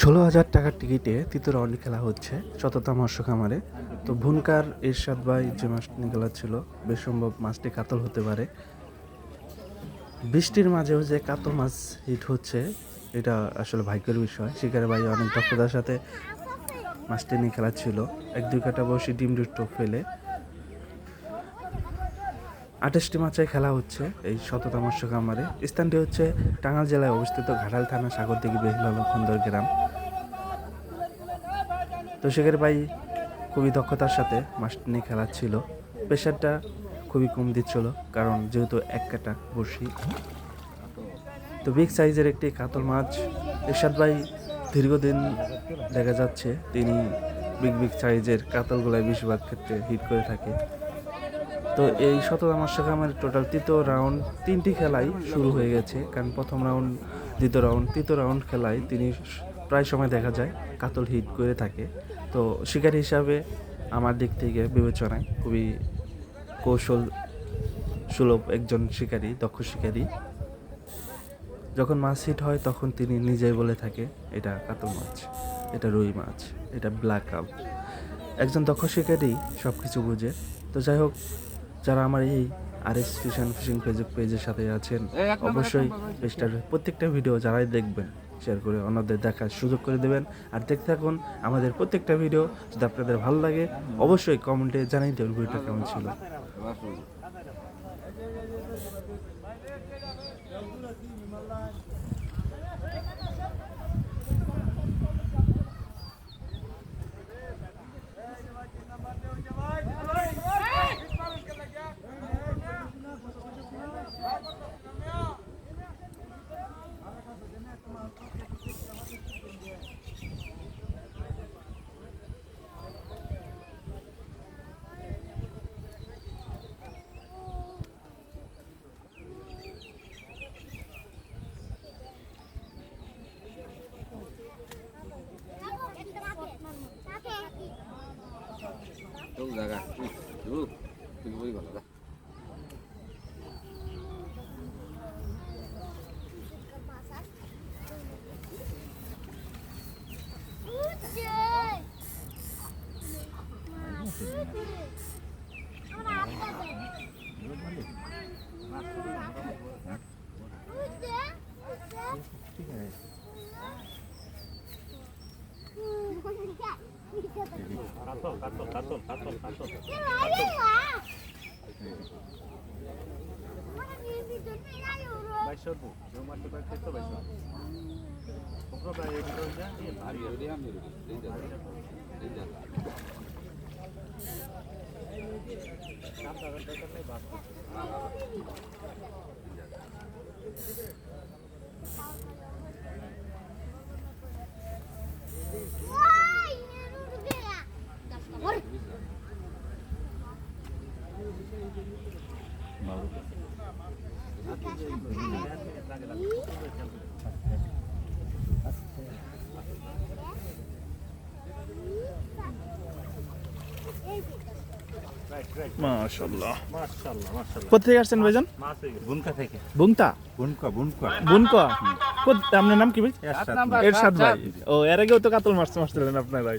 ষোলো হাজার টাকার টিকিটে তৃতীয় রাউন্ড খেলা হচ্ছে শততা মৎস্য খামারে তো ভুনকার, এরশাদ ভাই, যে মাছটি নিয়ে ছিল বেশ সম্ভব মাছটি কাতল হতে পারে। বৃষ্টির মাঝেও যে কাতল মাছ হিট হচ্ছে, এটা আসলে ভাগ্যের বিষয়। শিকারে ভাই অনেক দক্ষতার সাথে মাছটি নিয়ে খেলা ছিল। এক দুই কাটা বসে ডিম দুটো ফেলে আঠাশটি মাছে খেলা হচ্ছে এই শততা মৎস্য খামারে। স্থানটি হচ্ছে টাঙ্গাইল জেলায় অবস্থিত ঘাটাল থানা সাগর সাগরদিঘি বেহুলা লক্ষণদর গ্রাম। তো সেখানে ভাই খুবই দক্ষতার সাথে মাছটি নিয়ে খেলা ছিল। প্রেশারটা খুবই কম দিচ্ছিল, কারণ যেহেতু এক কাটা বসি তো বিগ সাইজের একটি কাতল মাছ এরশাদ ভাই দীর্ঘদিন দেখা যাচ্ছে, তিনি বিগ বিগ সাইজের কাতলগুলাই বেশিরভাগ ক্ষেত্রে হিট করে থাকে। তো এই শততা মৎস্য খামারের টোটাল তৃতীয় রাউন্ড তিনটি খেলাই শুরু হয়ে গেছে। কারণ প্রথম রাউন্ড দ্বিতীয় রাউন্ড তৃতীয় রাউন্ড খেলায় তিনি প্রায় সময় দেখা যায়, কাতল হিট করে থাকে। তো শিকারী হিসাবে আমার দিক থেকে বিবেচনায় খুবই কৌশল সুলভ একজন শিকারী, দক্ষ শিকারী। যখন মাছ হিট হয়, তখন তিনি নিজেই বলে থাকে, এটা কাতল মাছ, এটা রুই মাছ, এটা ব্ল্যাক কাপ একজন দক্ষ শিকারী সব কিছু বুঝে। তো যাই হোক যারা আমার এই আর এস ফিশন ফিশিং ফেসবুক পেজের সাথে আছেন অবশ্যই পেজটার প্রত্যেকটা ভিডিও যারাই দেখবেন শেয়ার করে অন্যদের দেখার সুযোগ করে দেবেন। আর দেখতে থাকুন আমাদের প্রত্যেকটা ভিডিও যদি আপনাদের ভালো লাগে অবশ্যই কমেন্টে জানাই দেবেন ভিডিওটা কেমন ছিল। চল জায়গা তুই তুই বই ভালো কাতল কাতল কাতল কাতল কাতল বাইশশো দু কেউ মারতে পারছে তো বাইশশো তোমরা প্রায় এই ভিতরে যা এই ভারী নাম থাকার দরকার নেই বাস রাইট রাইট মাশাআল্লাহ মাশাআল্লাহ। কোথা থেকে আসছেন ভাইজান? মাছ গেছে বুনকা থেকে। বুংতা বুনকা বুনকা। বুনকা? আপনার নাম কি ভাই? এরশাদ এরশাদ ভাই। ও এর আগেও তো কাতল মারতে মারছিলেন আপনার ভাই।